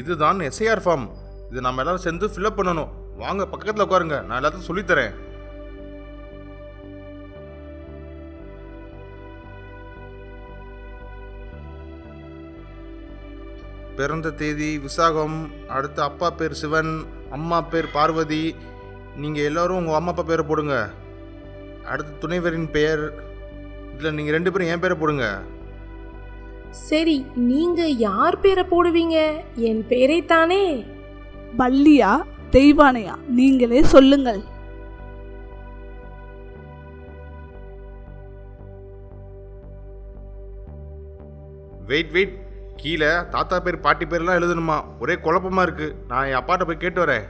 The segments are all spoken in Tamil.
இதுதான் எஸ்ஐஆர் ஃபார்ம் இது நம்ம எல்லாரும் சேர்ந்து ஃபில்அப் பண்ணணும். வாங்க பக்கத்தில் உட்காருங்க. நான் எல்லாத்தையும் சொல்லித்தரேன் பிறந்த தேதி விசாகம் அடுத்து அப்பா பேர் சிவன் அம்மா பேர் பார்வதி. நீங்கள் எல்லாரும் உங்கள் அம்மா அப்பா பேரை போடுங்க. அடுத்து துணைவரின் பெயர். இதில் நீங்கள் ரெண்டு பேரும் என் பேரை போடுங்க. சரி நீங்க யார் பேரை போடுவீங்க? என் பேரை தானே? வள்ளியா தெய்வானையா நீங்களே சொல்லுங்கள். வெயிட் வெயிட் கீழே தாத்தா பேர் பாட்டி பேர்லாம் எழுதணுமா? ஒரே குழப்பமா இருக்கு. நான் என் அப்பாட்ட போய் கேட்டு வரேன்.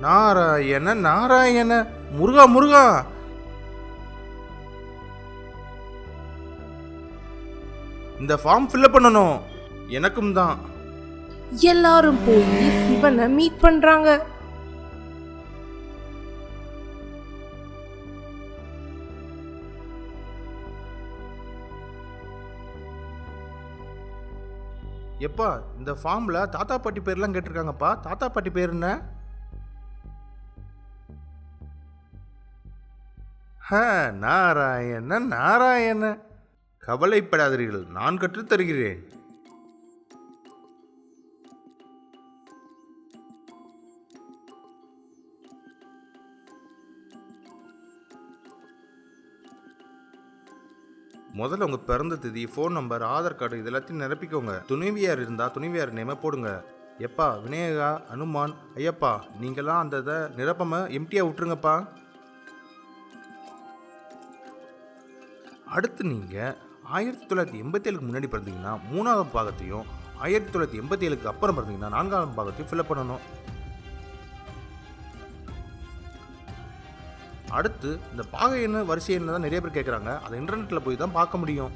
நாராயண நாராயண முருகா முருகா. இந்த ஃபார்ம் ஃபில்அப் பண்ணணும். எனக்கும் தான். எல்லாரும் போய் சிவனை மீட் பண்றாங்க. எப்பா இந்த ஃபார்ம்ல தாத்தா பாட்டி பேர்லாம் கேட்டிருக்காங்கப்பா. தாத்தா பாட்டி பேர் என்ன? ஹ, நாராயண நாராயண. கவலைப்படாதீர்கள் நான் கற்றுத் தருகிறேன். முதல்ல உங்கள் பிறந்த தேதி ஃபோன் நம்பர் ஆதார் கார்டு இது எல்லாத்தையும் நிரப்பிக்கோங்க. துணைவியார் இருந்தால் துணைவியார் நேம போடுங்க. எப்பா விநாயகா அனுமான் ஐயப்பா நீங்களாம் அந்த இதை நிரப்பாமல் எம்டியாக விட்டுருங்கப்பா. அடுத்து நீங்கள் ஆயிரத்தி தொள்ளாயிரத்தி எண்பத்தி ஏழுக்கு முன்னாடி பிறந்தீங்கன்னா மூணாவது பாகத்தையும் ஆயிரத்தி தொள்ளாயிரத்தி எண்பத்தி ஏழுக்கு அப்புறம் பிறந்தீங்கன்னா நான்காவது பாகத்தையும் ஃபில்அப் பண்ணணும். அடுத்து இந்த பாக எண்ணு வரிசை எண்ணு தான் நிறைய பேர் கேட்குறாங்க அதை இன்டர்நெட்டில் போய் தான் பார்க்க முடியும்.